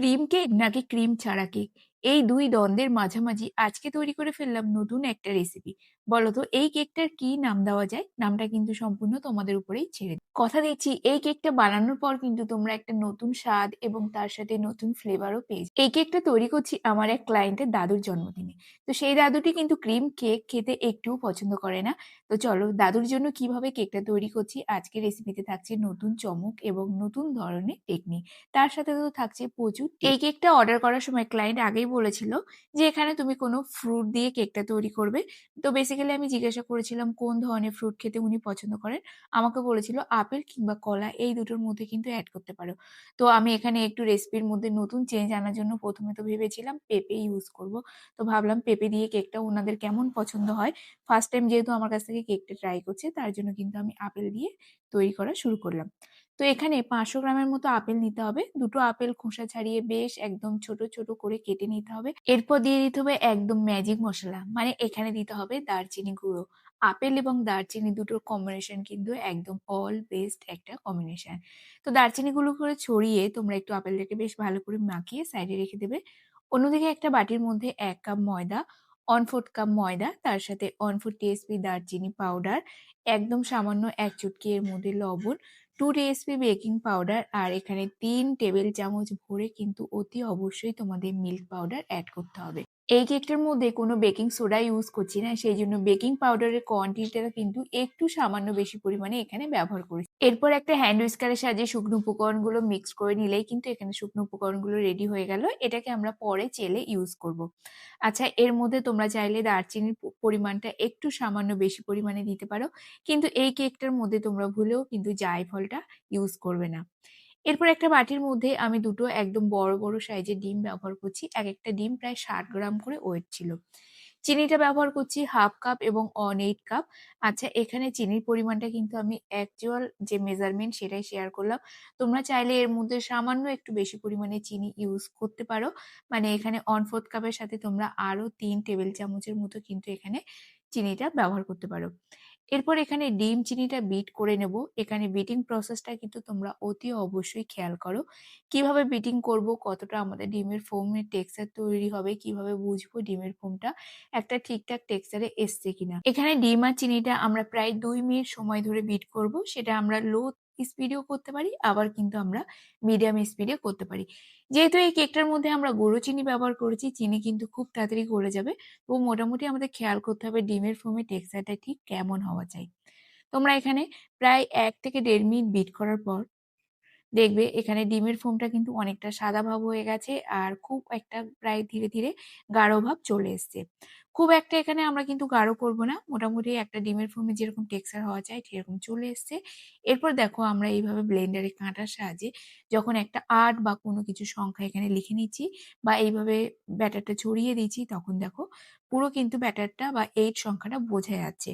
Cream cake নাকি cream ছাড়া cake এই দুই দ্বন্দ্বের মাঝামাঝি আজকে তৈরি করে ফেললাম নতুন একটা রেসিপি বলো তো এই কেকটার কি নাম দেওয়া যায়? নামটা কিন্তু সম্পূর্ণ তোমাদের উপরেই ছেড়ে। কথা দিচ্ছি এই কেকটা বানানোর পর কিন্তু তোমরা একটা নতুন স্বাদ এবং তার সাথে নতুন ফ্লেভারও পেয়ে। এই কেকটা তৈরি করছি আমার এক ক্লায়েন্টের দাদুর জন্মদিনে। তো সেই দাদুটি কিন্তু ক্রিম কেক খেতে একটুও পছন্দ করে না। তো চলো দাদুর জন্য কীভাবে কেকটা তৈরি করছি আজকে রেসিপিতে থাকছে নতুন চমক এবং নতুন ধরনের টেকনিক তার সাথে তো থাকছে প্রচুর। এই কেকটা অর্ডার করার সময় ক্লায়েন্ট আগেই বলেছিল যে, এখানে তুমি কোনো ফ্রুট দিয়ে কেকটা তৈরি করবে। তো বেসিক্যালি আমি জিজ্ঞাসা করেছিলাম, কোন ধরনের ফ্রুট খেতে উনি পছন্দ করেন? আমাকে বলেছিল, আপেল কিংবা কলা, এই দুটোর মধ্যে কিন্তু অ্যাড করতে পারো। তো আমি এখানে একটু রেসিপির মধ্যে নতুন চেঞ্জ আনার জন্য প্রথমে তো ভেবেছিলাম পেঁপে ইউজ করব। তো ভাবলাম পেঁপে দিয়ে কেকটা ওনাদের কেমন পছন্দ হয়? ফার্স্ট টাইম যেহেতু আমার কাছ থেকে কেকটা ট্রাই করছে, তার জন্য কিন্তু আমি আপেল দিয়ে তৈরি করা শুরু করলাম। তো এখানে পাঁচশো গ্রামের মতো আপেল নিতে হবে। দুটো আপেল খোসা ছাড়িয়ে বেশ একদম ছোট ছোট করে কেটে নিতে হবে। এরপর দিয়ে দিতে হবে একদম ম্যাজিক মশলা মানে এখানে দিতে হবে দারচিনি গুঁড়ো। আপেল এবং দারচিনি দুটোর কম্বিনেশন কিন্তু একদম অল বেস্ট একটা কম্বিনেশন তো দারচিনি গুলো করে ছড়িয়ে তোমরা একটু আপেলটাকে বেশ ভালো করে মাখিয়ে সাইডে রেখে দেবে। অন্যদিকে একটা বাটির মধ্যে এক কাপ ময়দা ফোর্থ কাপ ময়দা, তার সাথে ওয়ান ফোর টিএসপি দারচিনি পাউডার, একদম সামান্য এক চুটকি এর মধ্যে লবণ, টু টিএসপি বেকিং পাউডার আর এখানে তিন টেবিল চামচ ভরে কিন্তু অতি অবশ্যই তোমাদের মিল্ক পাউডার অ্যাড করতে হবে। এই কেকটার মধ্যে কোনো বেকিং সোডা ইউজ করছি না, সেই জন্য বেকিং পাউডারের কোয়ান্টিটিটা কিন্তু একটু সামান্য বেশি পরিমাণে এখানে ব্যবহার করি এরপর একটা হ্যান্ড উইস্কারের সাহায্যে শুকনো উপকরণগুলো মিক্স করে নিলেই কিন্তু এখানে শুকনো উপকরণগুলো রেডি হয়ে গেল, এটাকে আমরা পরে চেলে ইউজ করব। আচ্ছা এর মধ্যে তোমরা চাইলে দারচিনির পরিমাণটা একটু সামান্য বেশি পরিমাণে দিতে পারো, কিন্তু এই কেকটার মধ্যে তোমরা ভুলেও কিন্তু জায়ফলটা ইউজ করবে না এরপর একটা বাটির মধ্যে আমি দুটো একদম বড় বড় সাইজের ডিম ব্যবহার করছি। এক একটা ডিম প্রায় ষাট গ্রাম করে ওয়েট ছিল। চিনিটা ব্যবহার করছি হাফ কাপ এবং অন এইট কাপ। আচ্ছা এখানে চিনির পরিমাণটা কিন্তু আমি অ্যাকচুয়াল যে মেজারমেন্ট সেটাই শেয়ার করলাম। তোমরা চাইলে এর মধ্যে সামান্য একটু বেশি পরিমাণে চিনি ইউজ করতে পারো। মানে এখানে অন ফোর্থ কাপের সাথে তোমরা আরও তিন টেবিল চামচের মতো কিন্তু এখানে চিনিটা ব্যবহার করতে পারো। এরপর এখানে ডিম চিনিটা বিট করে নেব। এখানে বিটিং প্রসেসটা কিন্তু তোমরা অতি অবশ্যই খেয়াল করো। কীভাবে বিটিং করব, কতটা আমাদের ডিমের ফোমের টেক্সচার তৈরি হবে, কীভাবে বুঝব ডিমের ফোমটা একটা ঠিকঠাক টেক্সচারে এসছে কিনা। এখানে ডিম আর চিনিটা আমরা প্রায় দুই মিনিট সময় ধরে বিট করব। সেটা আমরা লো স্পিডেও করতে পারি, আবার কিন্তু আমরা মিডিয়াম স্পিডে করতে পারি। যেহেতু এই কেকটার মধ্যে আমরা গুঁড়ো চিনি ব্যবহার করেছি, চিনি কিন্তু খুব তাড়াতাড়ি গলে যাবে। তো মোটামুটি আমাদের খেয়াল করতে হবে ডিমের ফোমের টেক্সচারটা ঠিক কেমন হওয়া চাই। তোমরা এখানে প্রায় এক থেকে দেড় মিনিট বিট করার পর দেখবে এখানে ডিমের ফোমটা কিন্তু অনেকটা সাদা ভাব হয়ে গেছে আর খুব একটা প্রায় ধীরে ধীরে গাঢ় ভাব চলে এসছে। খুব একটা এখানে আমরা কিন্তু গাঢ় করব না। মোটামুটি একটা ডিমের ফোমে যেরকম টেক্সচার হওয়া যায় সেরকম চলে এসছে। এরপর দেখো আমরা এইভাবে ব্লেন্ডারে কাঁটার সাহায্যে যখন একটা আট বা কোনো কিছু সংখ্যা এখানে লিখে নিচ্ছি বা এইভাবে ব্যাটারটা ছড়িয়ে দিচ্ছি তখন দেখো পুরো কিন্তু ব্যাটারটা বা এইট সংখ্যাটা বোঝা যাচ্ছে।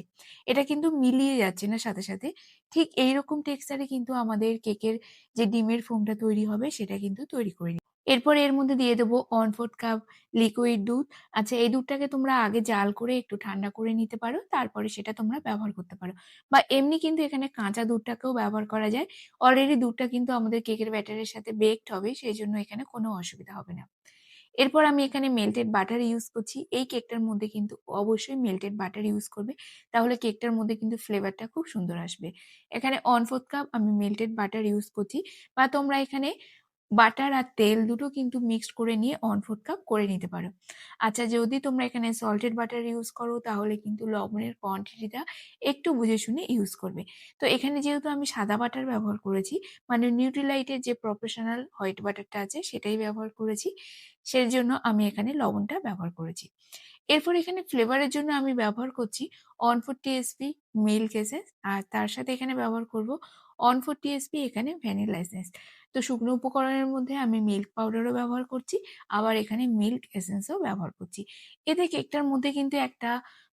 এটা কিন্তু মিলিয়ে যাচ্ছে না সাথে সাথে। ঠিক এইরকম টেক্সচারে কিন্তু আমাদের কেকের যে ডিমের ফোমটা তৈরি হবে সেটা কিন্তু তৈরি করে এরপর এর মধ্যে দিয়ে দেবো ওয়ান ফোর্থ কাপ লিকুইড দুধ। আচ্ছা এই দুধটাকে তোমরা আগে জাল করে একটু ঠান্ডা করে নিতে পারো, তারপরে সেটা তোমরা ব্যবহার করতে পারো। বা এমনি কিন্তু এখানে কাঁচা দুধটাকেও ব্যবহার করা যায়। অলরেডি দুধটা কিন্তু আমাদের কেকের ব্যাটারের সাথে বেকড হবে, সেই জন্য এখানে কোনো অসুবিধা হবে না। এরপর আমি এখানে মেল্টেড বাটার ইউজ করছি। এই কেকটার মধ্যে কিন্তু অবশ্যই মেল্টেড বাটার ইউজ করবে। তাহলে কেকটার মধ্যে কিন্তু ফ্লেভারটা খুব সুন্দর আসবে। এখানে অন ফোর্থ কাপ আমি মেল্টেড বাটার ইউজ করছি। বা তোমরা এখানে বাটার আর তেল দুটো কিন্তু মিক্সড করে নিয়ে অন ফোর্থ কাপ করে নিতে পারো। আচ্ছা যদি তোমরা এখানে সল্টেড বাটার ইউজ করো, তাহলে কিন্তু লবণের কোয়ান্টিটিটা একটু বুঝে শুনে ইউজ করবে। তো এখানে যেহেতু আমি সাদা বাটার ব্যবহার করেছি মানে নিউট্রিলাইটের যে প্রফেশনাল হোয়াইট বাটারটা আছে, সেটাই ব্যবহার করেছি। সেই জন্য আমি এখানে লবণটা ব্যবহার করেছি। এরপর এখানে ফ্লেভারের জন্য আমি ব্যবহার করছি one four TSP milk essence আর তার সাথে এখানে ব্যবহার করব অন ফোর টিএসপি এখানে ভ্যানিলা এসেন্স তো শুকনো উপকরণের মধ্যে আমি মিল্ক পাউডারও ব্যবহার করছি, আবার এখানে মিল্ক এসেন্সও ব্যবহার করছি। এতে কেকটার মধ্যে কিন্তু একটা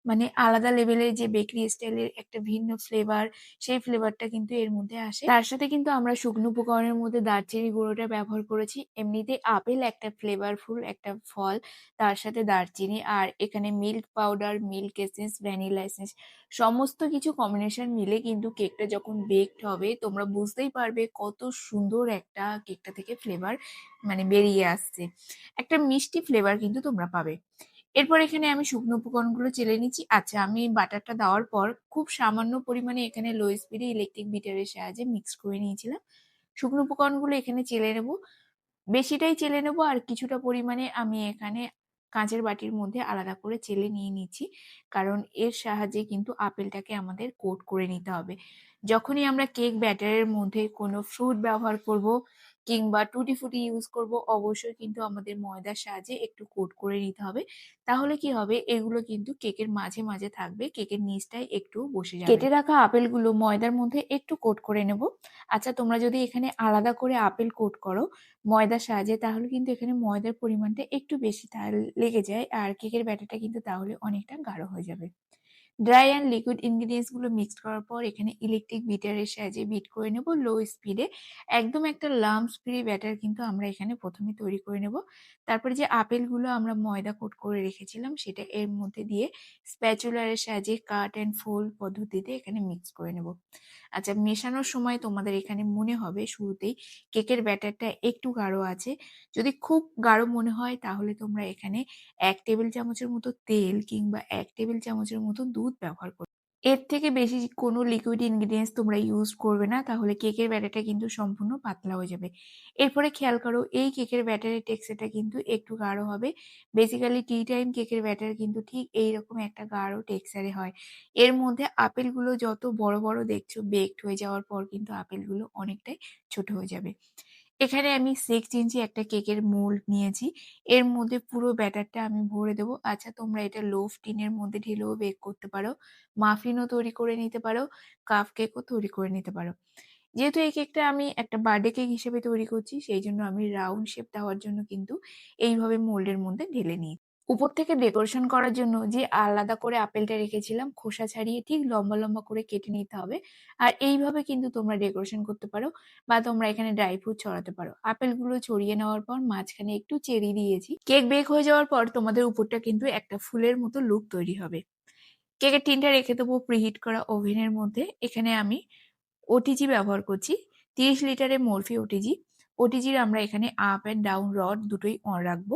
মানে আলাদা লেভেলের যে বেকারি স্টাইলের একটা ভিন্ন ফ্লেভার সেই ফ্লেভারটা কিন্তু এর মধ্যে আসে। তার সাথে কিন্তু আমরা শুকনো উপকরণের মধ্যে দারচিনি গুঁড়োটা ব্যবহার করেছি। এমনিতে আপেল একটা ফ্লেভারফুল একটা ফল, তার সাথে দারচিনি আর এখানে milk powder milk essence vanilla essence সমস্ত কিছু কম্বিনেশন মিলে কিন্তু কেকটা যখন বেকড হবে, তোমরা বুঝতেই পারবে কত সুন্দর একটা কেকটা থেকে ফ্লেভার মানে বেরিয়ে আসছে। একটা মিষ্টি ফ্লেভার কিন্তু তোমরা পাবে। এরপর এখানে আমি শুকনো উপকরণগুলো চেলে নিচ্ছি। আচ্ছা আমি বাটারটা দেওয়ার পর খুব সামান্য পরিমাণে এখানে লো স্পিডে ইলেকট্রিক বিটারের সাহায্যে মিক্স করে নিয়েছিলাম। শুকনো উপকরণগুলো এখানে চেলে নেব। বেশিটাই চেলে নেব আর কিছুটা পরিমাণে আমি এখানে কাঁচের বাটির মধ্যে আলাদা করে চেলে নিয়ে নিচ্ছি। কারণ এর সাহায্যে কিন্তু আপেলটাকে আমাদের কোট করে নিতে হবে। যখনই আমরা কেক ব্যাটারের মধ্যে কোনো ফ্রুট ব্যবহার করব কিংবা টুটি ফুটি ইউজ করব, অবশ্যই কিন্তু আমাদের ময়দার সাহায্যে একটু কোট করে নিতে হবে। তাহলে কি হবে? এগুলো কিন্তু কেকের মাঝে মাঝে থাকবে, কেকের নিচটায় একটু বসে যাবে। কেটে রাখা আপেলগুলো ময়দার মধ্যে একটু কোট করে নেব। আচ্ছা তোমরা যদি এখানে আলাদা করে আপেল কোট করো ময়দার সাহায্যে, তাহলে কিন্তু এখানে ময়দার পরিমাণটা একটু বেশি লেগে যায় আর কেকের ব্যাটারটা কিন্তু তাহলে অনেকটা গাঢ় হয়ে যাবে। ড্রাই অ্যান্ড লিকুইড ইনগ্রিডিয়েন্টসগুলো মিক্সড করার পর এখানে ইলেকট্রিক বিটারের সাহায্যে বিট করে নেব লো স্পিডে একদম একটা লাম্পস ফ্রি ব্যাটার কিন্তু আমরা এখানে প্রথমে তৈরি করে নেব। তারপরে যে আপেলগুলো আমরা ময়দা কোট করে রেখেছিলাম সেটা এর মধ্যে দিয়ে স্প্যাচুলারের সাহায্যে কাট অ্যান্ড ফোল্ড পদ্ধতিতে এখানে মিক্স করে নেব। আচ্ছা মেশানোর সময় তোমাদের এখানে মনে হবে শুরুতেই কেকের ব্যাটারটা একটু গাঢ় আছে। যদি খুব গাঢ় মনে হয় তাহলে তোমরা এখানে এক টেবিল চামচের মতো তেল কিংবা এক টেবিল চামচের মতো দুধ ব্যবহার করবে এর থেকে বেশি কোনো লিকুইড ইনগ্রিডিয়েন্টস তোমরা ইউজ করবে না, তাহলে কেকের ব্যাটারটা কিন্তু সম্পূর্ণ পাতলা হয়ে যাবে। এরপরে খেয়াল করো, এই কেকের ব্যাটারের টেক্সচারটা কিন্তু একটু গাঢ় হবে। বেসিক্যালি টি টাইম কেকের ব্যাটার কিন্তু ঠিক এইরকম একটা গাঢ় টেক্সচারে হয়। এর মধ্যে আপেলগুলো যত বড় বড় দেখছ বেকড হয়ে যাওয়ার পর কিন্তু আপেলগুলো অনেকটাই ছোট হয়ে যাবে। এখানে আমি সিক্স ইঞ্চি একটা কেকের মোল্ড নিয়েছি। এর মধ্যে পুরো ব্যাটারটা আমি ভরে দেবো। আচ্ছা তোমরা এটা লোফ টিনের মধ্যে ঢেলেও বেক করতে পারো। মাফিনও তৈরি করে নিতে পারো। কাপ কেকও তৈরি করে নিতে পারো। যেহেতু এই কেকটা আমি একটা বার্থডে কেক হিসেবে তৈরি করছি, সেই জন্য আমি রাউন্ড শেপ দেওয়ার জন্য কিন্তু এইভাবে মোল্ডের মধ্যে ঢেলে নিই উপর থেকে ডেকোরেশন করার জন্য যে আলাদা করে আপেলটা রেখেছিলাম, খোসা ছাড়িয়ে ঠিক লম্বা লম্বা করে কেটে নিতে হবে। আর এইভাবে কিন্তু তোমরা ডেকোরেশন করতে পারো বা তোমরা এখানে ড্রাই ফ্রুট ছড়াতে পারো। আপেলগুলো ছড়িয়ে নেওয়ার পর মাঝখানে একটু চেরি দিয়েছি। কেক বেক হয়ে যাওয়ার পর তোমাদের উপরটা কিন্তু একটা ফুলের মতো লুক তৈরি হবে। কেকের টিনটা রেখে দেবো প্রিহিট করা ওভেনের মধ্যে। এখানে আমি ওটিজি ব্যবহার করছি। তিরিশ লিটারের মরফি ওটিজি ওটিজির আমরা এখানে আপ অ্যান্ড ডাউন রড দুটোই অন রাখব।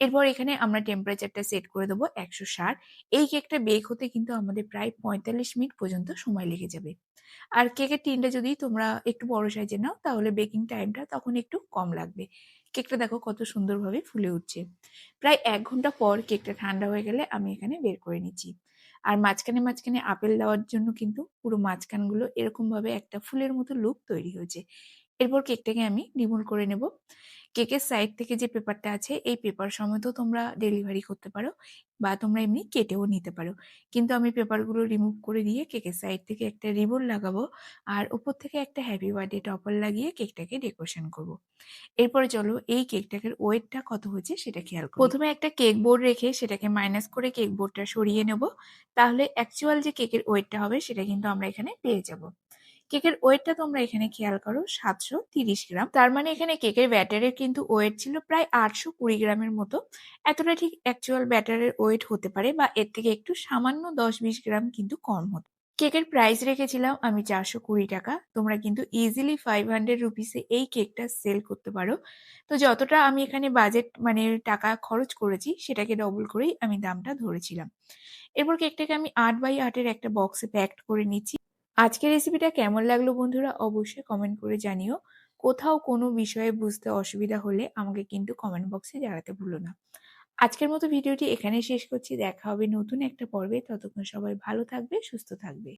এরপর এখানে আমরা টেম্পারেচারটা সেট করে দেবো একশো ষাট। এই কেকটা বেক হতে কিন্তু আমাদের প্রায় পঁয়তাল্লিশ মিনিট পর্যন্ত সময় লেগে যাবে। আর কেকের টিনটা যদি তোমরা একটু বড় সাইজে নাও, তাহলে বেকিং টাইমটা তখন একটু কম লাগবে। কেকটা দেখো কত সুন্দরভাবে ফুলে উঠছে। প্রায় এক ঘণ্টা পর কেকটা ঠান্ডা হয়ে গেলে আমি এখানে বের করে নিচ্ছি। আর মাঝখানে মাঝখানে আপেল দেওয়ার জন্য কিন্তু পুরো মাঝখানগুলো এরকমভাবে একটা ফুলের মতো লুক তৈরি হয়েছে। এরপর কেকটাকে আমি রিমুভ করে নেব। কেকের সাইড থেকে যে পেপারটা আছে, এই পেপার সমেত তোমরা ডেলিভারি করতে পারো বা তোমরা এমনি কেটেও নিতে পারো। কিন্তু আমি পেপারগুলো রিমুভ করে দিয়ে কেকের সাইড থেকে একটা রিবন লাগাবো আর উপর থেকে একটা হ্যাপি বার্থডে টপার লাগিয়ে কেকটাকে ডেকোরেশন করব। এরপরে চলো এই কেকটাকে ওয়েটটা কত হয়েছে সেটা খেয়াল করো। প্রথমে একটা কেক বোর্ড রেখে সেটাকে মাইনাস করে কেক বোর্ডটা সরিয়ে নেব। তাহলে অ্যাকচুয়াল যে কেকের ওয়েটটা হবে সেটা কিন্তু আমরা এখানে পেয়ে যাব। কেকের ওয়েটটা তোমরা এখানে খেয়াল করো, সাতশো তিরিশ গ্রাম। তার মানে এখানে কেকের ব্যাটারের কিন্তু ওয়েট ছিল প্রায় আটশো কুড়ি গ্রামের মতো। এতটা ঠিক অ্যাকচুয়াল ব্যাটারের ওয়েট হতে পারে বা এর থেকে একটু সামান্য দশ বিশ গ্রাম কিন্তু কম হতো কেকের প্রাইস রেখেছিলাম আমি চারশো কুড়ি টাকা। তোমরা কিন্তু ইজিলি ফাইভ হান্ড্রেড রুপিসে এই কেকটা সেল করতে পারো। তো যতটা আমি এখানে বাজেট মানে টাকা খরচ করেছি, সেটাকে ডবল করেই আমি দামটা ধরেছিলাম। এরপর কেকটাকে আমি আট বাই আটের একটা বক্সে প্যাকড করে নিচ্ছি। আজকের রেসিপিটা কেমন লাগল বন্ধুরা অবশ্যই কমেন্ট করে জানিও। কোথাও কোনো বিষয়ে বুঝতে অসুবিধা হলে আমাকে কিন্তু কমেন্ট বক্সে জানাতে ভুলো না। আজকের মতো ভিডিওটি এখানে শেষ করছি। দেখা হবে নতুন একটা পর্বে। ততক্ষণ সবাই ভালো থাকবে, সুস্থ থাকবে।